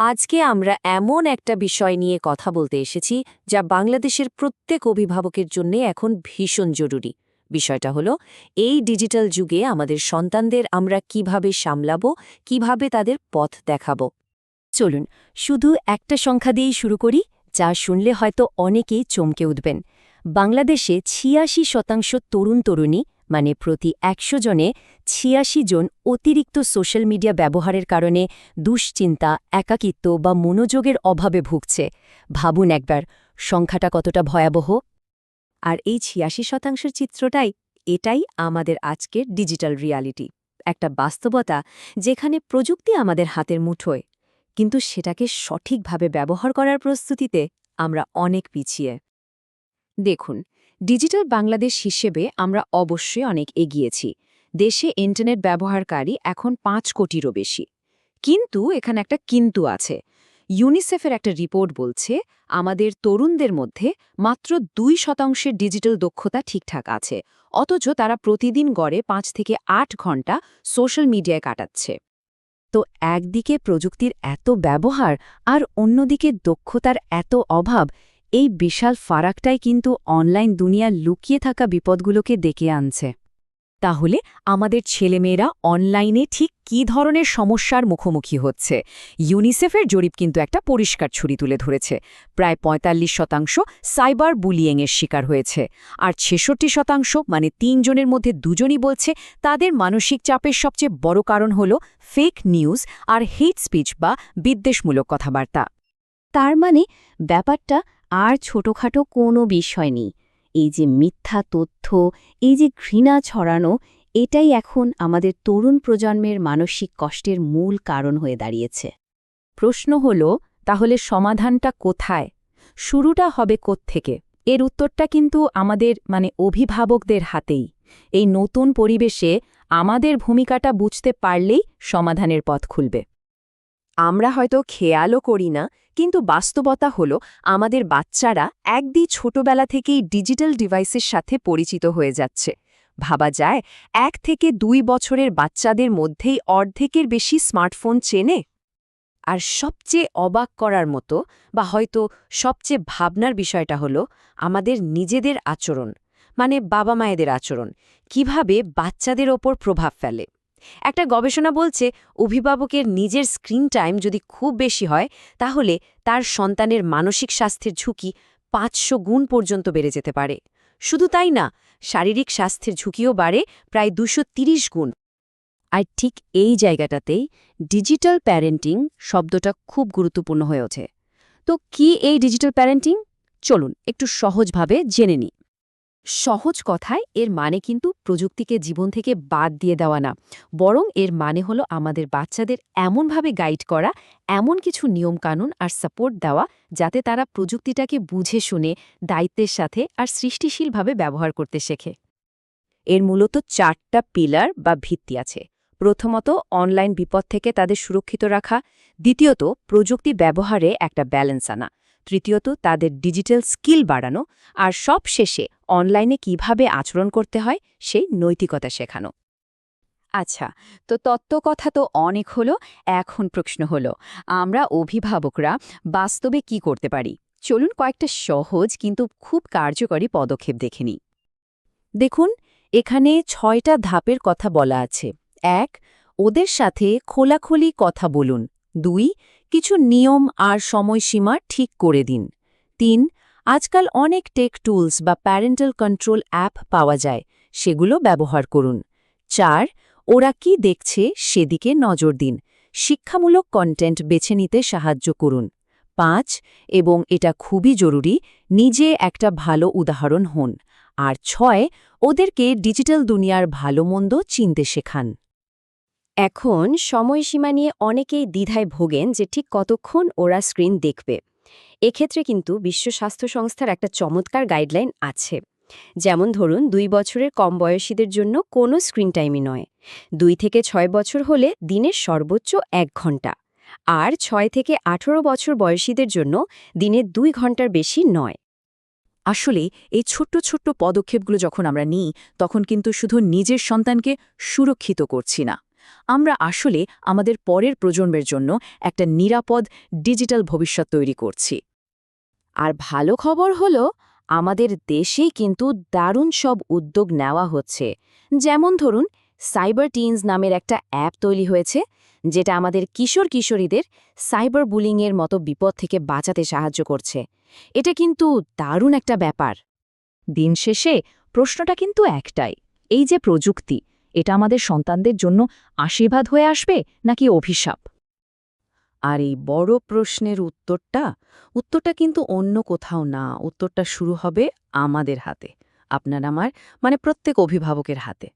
আজকে আমরা এমন একটা বিষয় নিয়ে কথা বলতে এসেছি, যা বাংলাদেশের প্রত্যেক অভিভাবকের জন্য এখন ভীষণ জরুরি। বিষয়টা হলো, এই ডিজিটাল যুগে আমাদের সন্তানদের আমরা কীভাবে সামলাবো, কীভাবে তাদের পথ দেখাবো। চলুন, শুধু একটা সংখ্যা দিয়েই শুরু করি, যা শুনলে হয়তো অনেকেই চমকে উঠবেন। বাংলাদেশে ছিয়াশি শতাংশ তরুণ তরুণী মানে প্রতি একশো জনে ছিয়াশি জন অতিরিক্ত সোশ্যাল মিডিয়া ব্যবহারের কারণে দুশ্চিন্তা, একাকিত্ব বা মনোযোগের অভাবে ভুগছে। ভাবুন একবার, সংখ্যাটা কতটা ভয়াবহ? আর এই ছিয়াশি শতাংশের চিত্রটাই এটাই আমাদের আজকের ডিজিটাল রিয়ালিটি। একটা বাস্তবতা যেখানে প্রযুক্তি আমাদের হাতের মুঠোয়, কিন্তু সেটাকে সঠিকভাবে ব্যবহার করার প্রস্তুতিতে আমরা অনেক পিছিয়ে। দেখুন ডিজিটাল বাংলাদেশ হিসেবে আমরা অবশ্যই অনেক এগিয়েছি। দেশে ইন্টারনেট ব্যবহারকারী এখন পাঁচ কোটিরও বেশি। কিন্তু এখানে একটা কিন্তু আছে। ইউনিসেফের একটা রিপোর্ট বলছে, আমাদের তরুণদের মধ্যে মাত্র দুই শতাংশের ডিজিটাল দক্ষতা ঠিকঠাক আছে, অথচ তারা প্রতিদিন গড়ে পাঁচ থেকে আট ঘণ্টা সোশ্যাল মিডিয়ায় কাটাচ্ছে। তো একদিকে প্রযুক্তির এত ব্যবহার আর অন্যদিকে দক্ষতার এত অভাব এই বিশাল ফারাকটাই কিন্তু অনলাইন দুনিয়ার লুকিয়ে থাকা বিপদগুলোকে ডেকে আনছে। তাহলে আমাদের ছেলেমেয়েরা অনলাইনে ঠিক কী ধরনের সমস্যার মুখোমুখি হচ্ছে? ইউনিসেফের জরিপ কিন্তু একটা পরিষ্কার ছুরি তুলে ধরেছে। প্রায় ৪৫ শতাংশ সাইবার বুলিয়েংয়ের শিকার হয়েছে আর ছেষট্টি শতাংশ মানে তিনজনের মধ্যে দুজনই বলছে তাদের মানসিক চাপের সবচেয়ে বড় কারণ হল ফেক নিউজ আর হেট স্পিচ বা বিদ্বেষমূলক কথাবার্তা। তার মানে ব্যাপারটা আর ছোটখাটো কোনো বিষয় নেই। এই যে মিথ্যা তথ্য, এই যে ঘৃণা ছড়ানো, এটাই এখন আমাদের তরুণ প্রজন্মের মানসিক কষ্টের মূল কারণ হয়ে দাঁড়িয়েছে। প্রশ্ন হল, তাহলে সমাধানটা কোথায়? শুরুটা হবে কোত্থেকে? এর উত্তরটা কিন্তু আমাদের মানে অভিভাবকদের হাতেই। এই নতুন পরিবেশে আমাদের ভূমিকাটা বুঝতে পারলেই সমাধানের পথ খুলবে। আমরা হয়তো খেয়ালও করি না, কিন্তু বাস্তবতা হল আমাদের বাচ্চারা একদি ছোটবেলা থেকেই ডিজিটাল ডিভাইসের সাথে পরিচিত হয়ে যাচ্ছে। ভাবা যায় এক থেকে দুই বছরের বাচ্চাদের মধ্যেই অর্ধেকের বেশি স্মার্টফোন চেনে। আর সবচেয়ে অবাক করার মতো বা হয়তো সবচেয়ে ভাবনার বিষয়টা হল আমাদের নিজেদের আচরণ মানে বাবা মায়েদের আচরণ, কীভাবে বাচ্চাদের ওপর প্রভাব ফেলে। একটা গবেষণা বলছে, অভিভাবকের নিজের স্ক্রিন টাইম যদি খুব বেশি হয়, তাহলে তার সন্তানের মানসিক স্বাস্থ্যের ঝুঁকি পাঁচশো গুণ পর্যন্ত বেড়ে যেতে পারে। শুধু তাই না, শারীরিক স্বাস্থ্যের ঝুঁকিও বাড়ে, প্রায় দুশো তিরিশ গুণ। আর ঠিক এই জায়গাটাতেই ডিজিটাল প্যারেন্টিং শব্দটা খুব গুরুত্বপূর্ণ হয়ে ওঠে। তো কি এই ডিজিটাল প্যারেন্টিং? চলুন একটু সহজভাবে জেনে নিই। সহজ কথায় এর মানে কিন্তু প্রযুক্তিকে জীবন থেকে বাদ দিয়ে দেওয়া না, বরং এর মানে হলো আমাদের বাচ্চাদের এমনভাবে গাইড করা, এমন কিছু নিয়মকানুন আর সাপোর্ট দেওয়া, যাতে তারা প্রযুক্তিটাকে বুঝে শুনে, দায়িত্বের সাথে আর সৃষ্টিশীলভাবে ব্যবহার করতে শেখে। এর মূলত চারটা পিলার বা ভিত্তি আছে। প্রথমত অনলাইন বিপদ থেকে তাদের সুরক্ষিত রাখা। দ্বিতীয়ত, প্রযুক্তি ব্যবহারে একটা ব্যালেন্স আনা। তৃতীয়ত, তাদের ডিজিটাল স্কিল বাড়ানো আর সব শেষে অনলাইনে কীভাবে আচরণ করতে হয়, সেই নৈতিকতা শেখানো। আচ্ছা তো তত্ত্ব কথা তো অনেক হলো, এখন প্রশ্ন হলো, আমরা অভিভাবকরা বাস্তবে কি করতে পারি? চলুন কয়েকটা সহজ কিন্তু খুব কার্যকরী পদক্ষেপ দেখে নিই। দেখুন, এখানে ছয়টা ধাপের কথা বলা আছে। এক, ওদের সাথে খোলাখুলি কথা বলুন। দুই কিছু নিয়ম আর সময়সীমা ঠিক করে দিন। তিন, আজকাল অনেক টেক টুলস বা প্যারেন্টাল কন্ট্রোল অ্যাপ পাওয়া যায়, সেগুলো ব্যবহার করুন। চার, ওরা কি দেখছে সেদিকে নজর দিন। শিক্ষামূলক কন্টেন্ট বেছে নিতে সাহায্য করুন। পাঁচ, এবং এটা খুবই জরুরি, নিজে একটা ভালো উদাহরণ হন। আর ছয়, ওদেরকে ডিজিটাল দুনিয়ার ভালো মন্দ চিনতে শেখান। এখন সময়সীমা নিয়ে অনেকেই দ্বিধায় ভোগেন যে ঠিক কতক্ষণ ওরা স্ক্রিন দেখবে। এক্ষেত্রে কিন্তু বিশ্ব স্বাস্থ্য সংস্থার একটা চমৎকার গাইডলাইন আছে। যেমন ধরুন, দুই বছরের কম বয়সীদের জন্য কোনো স্ক্রিন টাইমই নয়। দুই থেকে ছয় বছর হলে দিনের সর্বোচ্চ এক ঘণ্টা। আর ছয় থেকে আঠেরো বছর বয়সীদের জন্য দিনে দুই ঘণ্টার বেশি নয়। আসলে এই ছোট্ট ছোট্ট পদক্ষেপগুলো যখন আমরা নিই, তখন কিন্তু শুধু নিজের সন্তানকে সুরক্ষিত করছি না। আমরা আসলে আমাদের পরের প্রজন্মের জন্য একটা নিরাপদ ডিজিটাল ভবিষ্যৎ তৈরি করছি। আর ভালো খবর হলো, আমাদের দেশেই কিন্তু দারুণ সব উদ্যোগ নেওয়া হচ্ছে। যেমন ধরুন, সাইবার টিনস নামের একটা অ্যাপ তৈরি হয়েছে, যেটা আমাদের কিশোর কিশোরীদের সাইবার বুলিংয়ের মতো বিপদ থেকে বাঁচাতে সাহায্য করছে। এটা কিন্তু দারুণ একটা ব্যাপার। দিন শেষে প্রশ্নটা কিন্তু একটাই, এই যে প্রযুক্তি এটা আমাদের সন্তানদের জন্য আশীর্বাদ হয়ে আসবে নাকি অভিশাপ? আর এই বড় প্রশ্নের উত্তরটা উত্তরটা কিন্তু অন্য কোথাও না, উত্তরটা শুরু হবে আমাদের হাতে, আপনার আমার মানে প্রত্যেক অভিভাবকের হাতে।